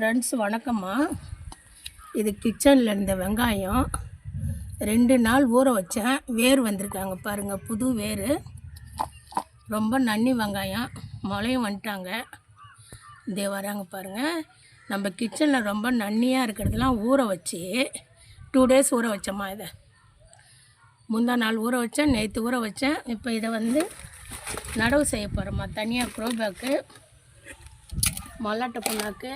Friends வணக்கம்மா. இது கிச்சனில் இருந்த வெங்காயம். ரெண்டு நாள் ஊற வச்சேன். வேர் வந்திருக்காங்க பாருங்கள் புது வேர். ரொம்ப நன்னி வெங்காயம். முளையும் வந்துட்டாங்க. இதே வராங்க பாருங்கள் நம்ம கிச்சனில் ரொம்ப நன்னியாக இருக்கிறதெல்லாம் ஊற வச்சு டூ டேஸ் ஊற வச்சோம்மா இதை? முந்தா நாள் ஊற வச்சேன் நேற்று ஊற வச்சேன். இப்போ இதை வந்து நடவு செய்ய போகிறோம்மா தனியாக க்ரோ பேக்கு மல்லாட்டை புண்ணாக்கு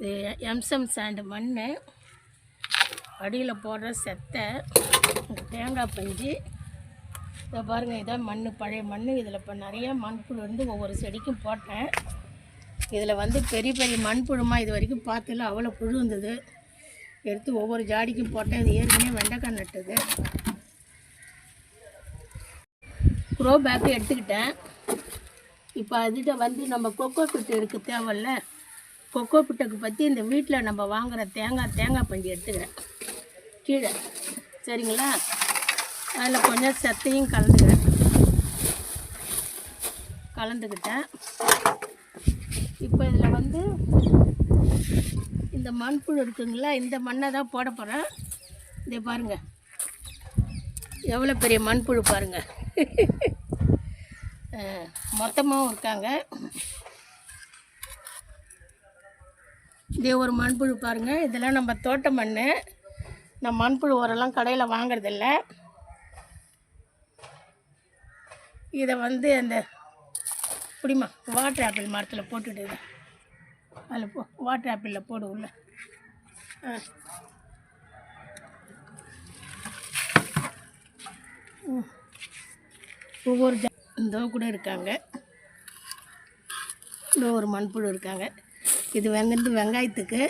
இது எம்சம் சாண்டு மண் அடியில் போடுற செத்தை தேங்காய் பஞ்சு. இதை பாருங்கள் இதான் மண் பழைய மண் இதில் இப்போ நிறைய மண்புழு வந்து ஒவ்வொரு செடிக்கும் போட்டேன். இதில் வந்து பெரிய பெரிய மண்புழுமா இது வரைக்கும் பார்த்துல அவ்வளோ புழு இருந்தது. எடுத்து ஒவ்வொரு ஜாடிக்கும் போட்டேன். இது ஏற்கனவே வெண்டைக்காய் நட்டுது. க்ரோ பேக்கு எடுத்துக்கிட்டேன். இப்போ அதுகிட்ட வந்து நம்ம கொக்கோ பிட்டு எடுக்க தேவையில்ல. கொக்கோ பிட்டக்கு பற்றி இந்த வீட்டில் நம்ம வாங்குகிற தேங்காய் தேங்காய் பஞ்சு எடுத்துக்கிறேன். கீழே. சரிங்களா? அதில் கொஞ்சம் சத்தையும் கலந்துக்கிறேன். கலந்துக்கிட்டேன். இப்போ இதில் வந்து இந்த மண்புழு இருக்குங்களா? இந்த மண்ணை தான் போட போகிறேன் இதை பாருங்கள் எவ்வளோ பெரிய மண்புழு பாருங்கள் மொத்தமாகவும் இருக்காங்க. இதே ஒரு மண்புழு பாருங்கள் இதெல்லாம் நம்ம தோட்ட மண் நம்ம மண்புழு உரம்லாம் கடையில் வாங்குறதில்ல. இதை வந்து அந்த பிடிமா வாட்டர் ஆப்பிள் மரத்தில் போட்டுட்டு அதில் போ வாட்டர் ஆப்பிளில் போடு உள்ள. ஆ. ம். ஒவ்வொரு ஜா இதோ கூட இருக்காங்க. இதோ ஒரு மண்புழு இருக்காங்க. இது வெங்கிறது வெங்காயத்துக்கு.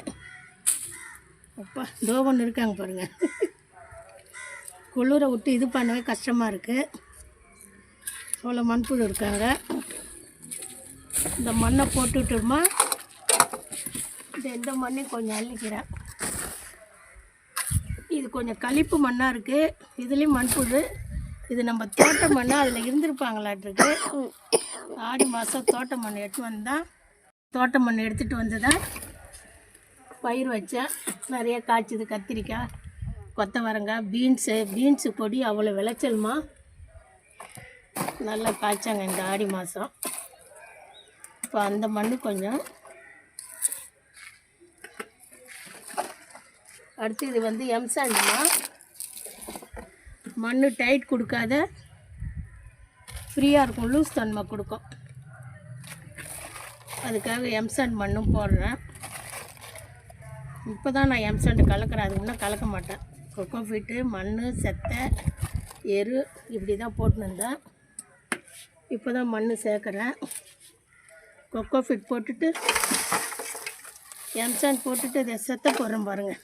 அப்பா தோ ஒன்று இருக்காங்க பாருங்கள் குளிரை விட்டு இது பண்ணவே கஷ்டமாக இருக்குது அவ்வளோ மண்புழு இருக்காங்க. இந்த மண்ணை போட்டுவிட்டோமா இந்த எந்த மண்ணையும் கொஞ்சம் அள்ளிக்கிறேன். இது கொஞ்சம் கழிப்பு மண்ணாக இருக்குது இதுலேயும் மண்புழு. இது நம்ம தோட்ட மண்ணு அதில் இருந்திருப்பாங்களாட்டிருக்கு. ஆடி மாதம் தோட்ட மண் எட்டு வந்தால் தோட்டம் மண் எடுத்துகிட்டு வந்து தான் பயிர் வச்சேன். நிறைய காய்ச்சிது கத்திரிக்காய் கொத்தவரங்காய் பீன்ஸு பீன்ஸு கொடி அவ்வளோ விளைச்சல்மா. நல்லா காய்ச்சாங்க இந்த ஆடி மாதம் இப்போ அந்த மண் கொஞ்சம். அடுத்து இது வந்து எம்சாண்டுமா மண் டைட் கொடுக்காத ஃப்ரீயாக இருக்கும் லூஸ் தன்மை கொடுக்கும். அதுக்காக எம்சாண்ட் மண்ணும் போடுறேன். இப்போ தான் நான் எம்சாண்ட் கலக்கிறேன். அது முன்னே கலக்க மாட்டேன். கொக்கோ ஃபீட்டு மண் செத்தை எரு இப்படி தான் போட்டுன்னு இருந்தேன். இப்போ தான் மண் சேர்க்குறேன். கொக்கோ ஃபீட் போட்டுட்டு எம்சாண்ட் போட்டுட்டு இதை செத்தை போடுறேன் பாருங்கள்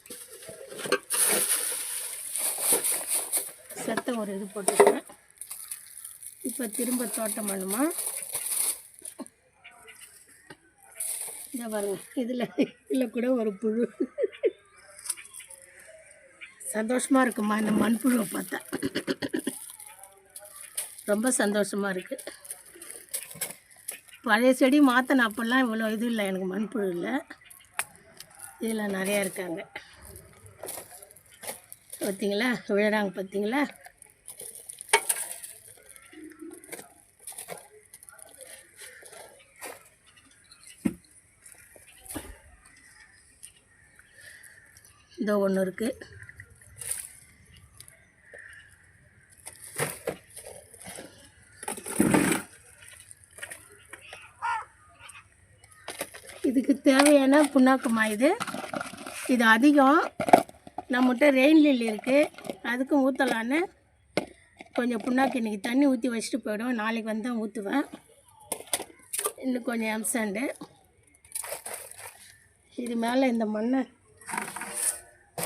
செத்த ஒரு இது போட்டுக்கிறேன். இப்போ திரும்ப தோட்டம் பண்ணுமா? இந்த பாருங்க. இதில் இதில் கூட ஒரு புழு. சந்தோஷமாக இருக்குமா இந்த மண்புழுவை பார்த்தா? ரொம்ப சந்தோஷமாக இருக்குது பழைய செடி மாற்றின அப்போல்லாம் இவ்வளோ இது இல்லை எனக்கு மண்புழு இல்லை. இதில் நிறையா இருக்காங்க. பார்த்தீங்களா விழுறாங்க பார்த்தீங்களா இதோ ஒன்று இருக்குது இதுக்கு தேவையான புண்ணாக்குமா இது? இது அதிகம். நம்மகிட்ட ரெயின் லில்லி இருக்குது அதுக்கும் ஊற்றலான்னு கொஞ்சம் புண்ணாக்கு இன்றைக்கி தண்ணி ஊற்றி வச்சுட்டு போயிடும். நாளைக்கு வந்து தான் ஊற்றுவேன் இன்னும் கொஞ்சம் எம்சாண்டு இது மேலே இந்த மண்ணை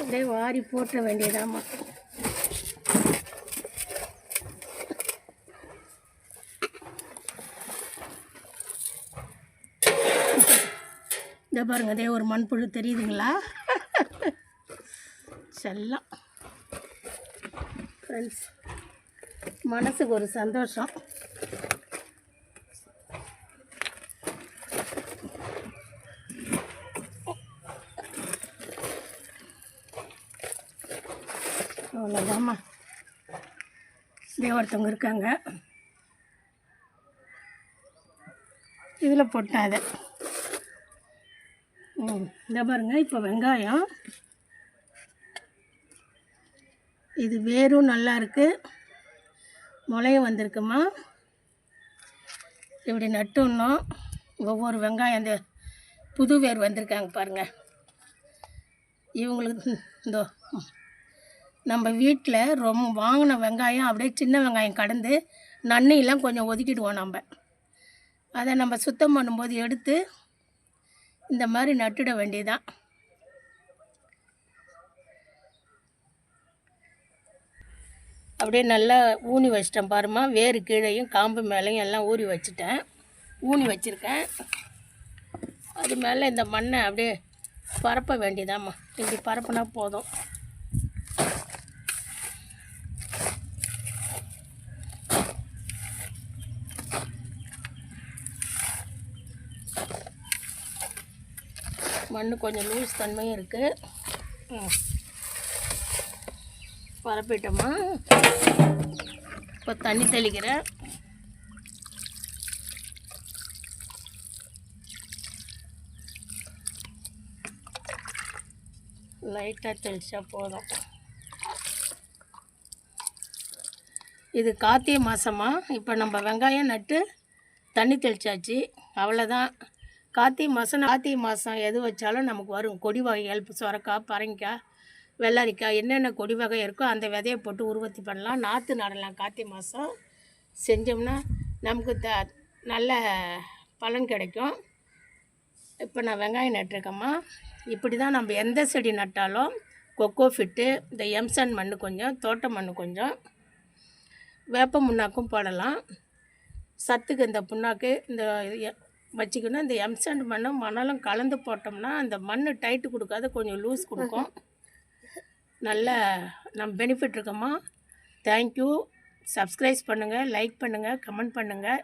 அப்படியே வாரி போட்ட வேண்டியதாம்மா. இந்த பாருங்க அதே ஒரு மண்புழு தெரியுதுங்களா? செல்லம். ஃப்ரெண்ட்ஸ் மனசுக்கு ஒரு சந்தோஷம். அவ்வளோதாம்மா இதே ஒருத்தவங்க இருக்காங்க. இதில் போட்டேன் அதை ம் இந்த பாருங்க இப்போ வெங்காயம். இது வேரும் நல்லா இருக்குது முளையும் வந்திருக்குமா? இப்படி நட்டுடணும். ஒவ்வொரு வெங்காயம் அந்த புது வேர் வந்திருக்காங்க பாருங்கள் இவங்களுக்கு இந்த. நம்ம வீட்டில் ரொம்ப வாங்கின வெங்காயம் அப்படியே சின்ன வெங்காயம் கடந்து நன்னையெல்லாம் கொஞ்சம் ஒதுக்கிடுவோம் நம்ம. அதை நம்ம சுத்தம் பண்ணும்போது எடுத்து இந்த மாதிரி நட்டுட வேண்டியதான் அப்படியே நல்லா ஊனி வச்சிட்டேன் பாருமா வேறு கீழையும் காம்பு மேலேயும் எல்லாம் ஊறி வச்சுட்டேன். ஊனி வச்சுருக்கேன். அது மேலே இந்த மண்ணை அப்படியே பரப்ப வேண்டியதாம்மா. இப்படி பரப்புனா போதும். மண் கொஞ்சம் லூஸ் தன்மையும் இருக்குது பரப்பிட்டோமா? இப்போ தண்ணி தெளிக்கிறேன். லைட்டாக தெளிச்சா போதும். இது கார்த்திகை மாதமா இப்போ நம்ம வெங்காயம் நட்டு தண்ணி தெளிச்சாச்சு. அவ்வளோதான் கார்த்திகை மாதம் கார்த்திகை மாதம் எது வச்சாலும் நமக்கு வரும். கொடி வகைகள் சொரக்காய் பரங்கிக்காய் வெள்ளரிக்காய் என்னென்ன கொடி வகை இருக்கோ அந்த விதையை போட்டு உற்பத்தி பண்ணலாம். நாற்று நடலாம் கார்த்திகை மாதம் செஞ்சோம்னா நமக்கு த நல்ல பலன் கிடைக்கும். இப்போ நான் வெங்காயம் நட்டிருக்கேம்மா. இப்படி தான் நம்ம எந்த செடி நட்டாலும் கொக்கோ ஃபிட்டு இந்த எம்சன் மண் கொஞ்சம் தோட்ட மண் கொஞ்சம் வேப்ப முன்னாக்கும் போடலாம். சத்துக்கு இந்த புண்ணாக்கு இந்த வச்சுக்கணும். இந்த எம்சாண்ட் மண்ணும் மணலும் கலந்து போட்டோம்னா அந்த மண் டைட்டு கொடுக்காத கொஞ்சம் லூஸ் கொடுக்கும். நல்ல நம்ம பெனிஃபிட் இருக்கோமா? தேங்க்யூ சப்ஸ்கிரைப் பண்ணுங்கள் லைக் பண்ணுங்கள் கமெண்ட் பண்ணுங்கள்